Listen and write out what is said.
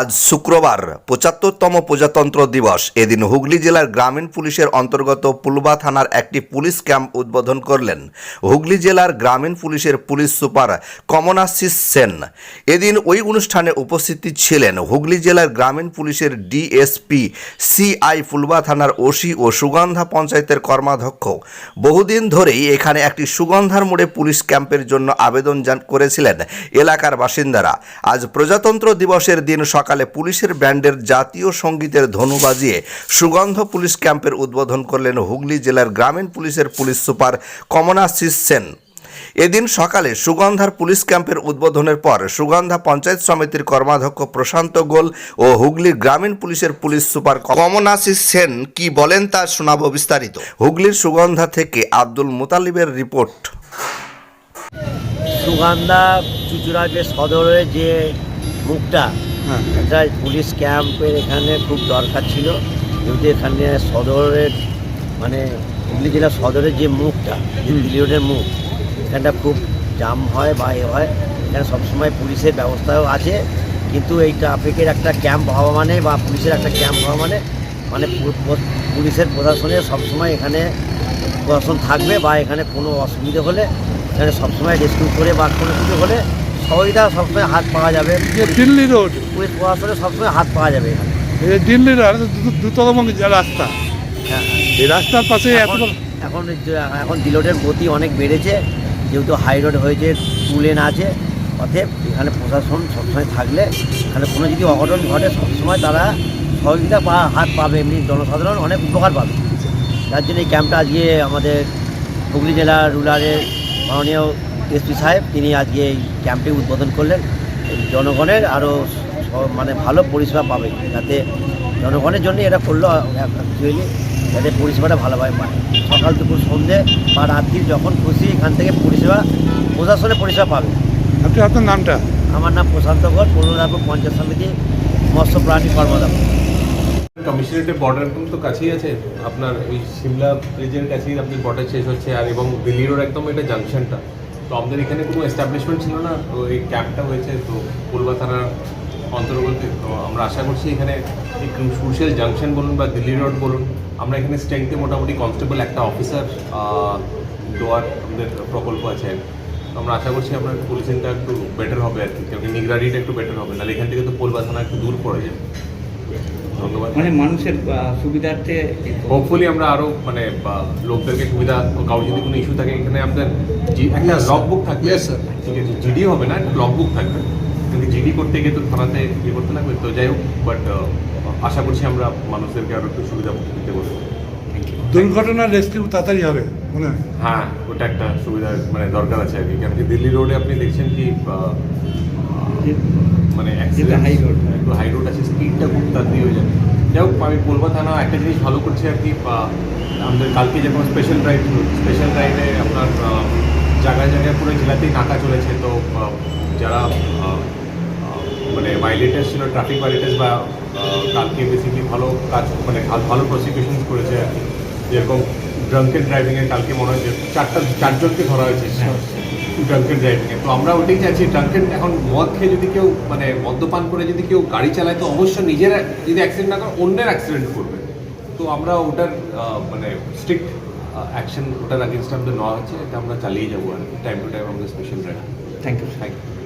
আজ শুক্রবার পঁচাত্তরতম প্রজাতন্ত্র দিবস। এদিন হুগলি জেলার গ্রামীণ পুলিশের অন্তর্গত পুলবা থানার একটি পুলিশ ক্যাম্প উদ্বোধন করলেন। হুগলি জেলার গ্রামীণ পুলিশের পুলিশ সুপার কমনাশিস সেন। এদিন ওই অনুষ্ঠানে উপস্থিত ছিলেন হুগলি জেলার গ্রামীণ পুলিশের ডিএসপি সিআই পুলবা থানার ওসি ও সুগন্ধা পঞ্চায়েতের কর্মাধ্যক্ষ। বহুদিন ধরেই এখানে একটি সুগন্ধার মোড়ে পুলিশ ক্যাম্পের জন্য আবেদন করেছিলেন এলাকার বাসিন্দারা। আজ প্রজাতন্ত্র দিবসের দিন সকালে পুলিশের ব্যান্ডের জাতীয় সঙ্গীতের ধনু বাজিয়ে সুগন্ধ পুলিশ ক্যাম্পের উদ্বোধন করলেন হুগলি জেলার গ্রামীণ পুলিশের পুলিশ সুপার কমনাশিস সেন। এদিন সকালে সুগন্ধার পুলিশ ক্যাম্পের উদ্বোধনের পর সুগন্ধা পঞ্চায়েত সমিতির কর্মাধ্যক্ষ প্রশান্ত গোল ও হুগলির গ্রামীণ পুলিশের পুলিশ সুপার কমনাশিস সেন কি বলেন তা শোনাব বিস্তারিত। হুগলির সুগন্ধা থেকে আব্দুল মুতালিবের রিপোর্ট। সুগন্ধা চুচুড়া যে সদরের যে মুখটা হ্যাঁ। একটা পুলিশ ক্যাম্পের এখানে খুব দরকার ছিল। যেহেতু এখানে সদরের মানে হুগলি জেলার সদরের যে মুখটা যে মুখ এখানটা খুব জাম হয় বা এ হয়। এখানে সবসময় পুলিশের ব্যবস্থাও আছে। কিন্তু এই ট্রাফিকের একটা ক্যাম্প হওয়া মানে বা পুলিশের একটা ক্যাম্প হওয়া মানে মানে পুলিশের প্রশাসনের সবসময় এখানে প্রশাসন থাকবে বা এখানে কোনো অসুবিধা হলে এখানে সবসময় রেস্কিউ করে বা কোনো কিছু হলে সহযোগিতা সবসময় হাত পাওয়া যাবে। যে দিল্লি রোড। পুলিশ প্রশাসনের সবসময় হাত পাওয়া যাবে এখানে। এই দিল্লি রোড দ্রু- দ্রুততম রাস্তা। হ্যাঁ হ্যাঁ। এই রাস্তার পাশে এখন এখন এখন দিলোডের গতি অনেক বেড়েছে। যেহেতু হাই রোড হয়েছে টু লেন আছে। অতএব এখানে প্রশাসন সবসময় থাকলে এখানে কোনো যদি অঘটন ঘটে সবসময় তারা সহযোগিতা পা হাত পাবে। এমনি জনসাধারণ অনেক উপকার পাবে। তার জন্য এই ক্যাম্পটা আজকে আমাদের হুগলি জেলা রুরালের মাননীয় এসপি সাহেব তিনি আজকে এই ক্যাম্পটি উদ্বোধন করলেন। এই জনগণের আরও মানে ভালো পরিষেবা পাবে যাতে জনগণের জন্য এটা করল অ্যাকচুয়ালি যাতে পরিষেবাটা ভালোভাবে পায়। সকাল দুপুর সন্ধে বা রাত্রি যখন খুশি এখান থেকে পরিষেবা প্রশাসনের পরিষেবা পাবে আপনি আপনার নামটা? আমার নাম প্রশান্ত ঘর পূর্ণরামপুর পঞ্চায়েত সমিতি মৎস্য প্রাণী কর্মদপ্তর। কমিশনারেটের বর্ডার একদম তো কাছেই আছে। আপনার ওই সিমলা ব্রিজের কাছেই আপনি বর্ডার শেষ হচ্ছে আর এবং দিল্লি রোড একদম এটা জাংশনটা। তো আমাদের এখানে কোনো এস্টাবলিশমেন্ট ছিল না? তো এই ক্যাম্পটা হয়েছে, তো কলবা থানার অন্তর্গত আমরা আশা করছি এখানে ক্রুশিয়াল জাংশন বলুন বা দিল্লি রোড বলুন, আমরা এখানে স্ট্রেংথে মোটামুটি কনস্টেবল একটা অফিসার দেওয়ার আমাদের প্রকল্প আছে। আর আমরা আশা করছি আপনার পুলিশিংটা একটু বেটার হবে আর কি। কারণ নিগরানিটা একটু বেটার হবে। নাহলে এখান থেকে তো কলবা থানা একটু দূর পড়ে যায়। ধন্যবাদ। মানে মানুষের সুবিধার্থে হোপফুলি আমরা আরও মানে লোকদেরকে সুবিধা কারও যদি কোনো ইস্যু থাকে এখানে আমাদের জি- একটা লগ বুক থাকবে। ঠিক আছে জিডি হবে না একটা লগ বুক থাকবে। কিন্তু জিডি করতে গিয়ে তো থানাতে ইয়ে করতে লাগবে তো যাই হোক বাট আশা করছি আমরা মানুষদেরকে আরও একটু সুবিধা দিতে পারব। দুর্ঘটনার রেস্কিউ তাড়াতাড়ি হবে মনে হ্যাঁ। ওটা একটা সুবিধা মানে দরকার আছে আর কি। কারণ কি দিল্লি রোডে আপনি দেখছেন কি মানে high road। একটু হাই রোড আছে স্পিডটা খুব তাড়াতাড়ি হয়ে যায়। যাই হোক আমি কলবা থানা একটা জিনিস ভালো করছে আর কি আমাদের কালকে যখন স্পেশাল ড্রাইভ ছিল স্পেশাল ড্রাইভে আপনার জায়গায় জায়গায় পুরো জেলাতেই নাকা চলেছে তো যারা মানে ভাইলেটার্স ছিল ট্রাফিক ভাইলেটার্স বা কালকে বেসিকলি ভালো কাজ মানে ভালো- ভালো প্রসিকিউশন করেছে আর কি। যেরকম ড্রাঙ্কের ড্রাইভিংয়ে কালকে মনে হয় যে চারটা চারজনকে ধরা হয়েছে। ড্রাঙ্কেন ড্রাইভিংয়ে তো আমরা ওটাই চাইছি ড্রাঙ্কেন এখন মদ খেয়ে যদি কেউ মানে মদ্যপান করে যদি কেউ গাড়ি চালায় তো অবশ্যই নিজের যদি অ্যাক্সিডেন্ট না করে অন্যের অ্যাক্সিডেন্ট করবে। তো আমরা ওটার মানে স্ট্রিক্ট অ্যাকশন ওটার আগেনস্ট আমাদের নেওয়া হচ্ছে এটা আমরা চালিয়ে যাব আর টাইম টু টাইম আমাদের special drive thank you thank you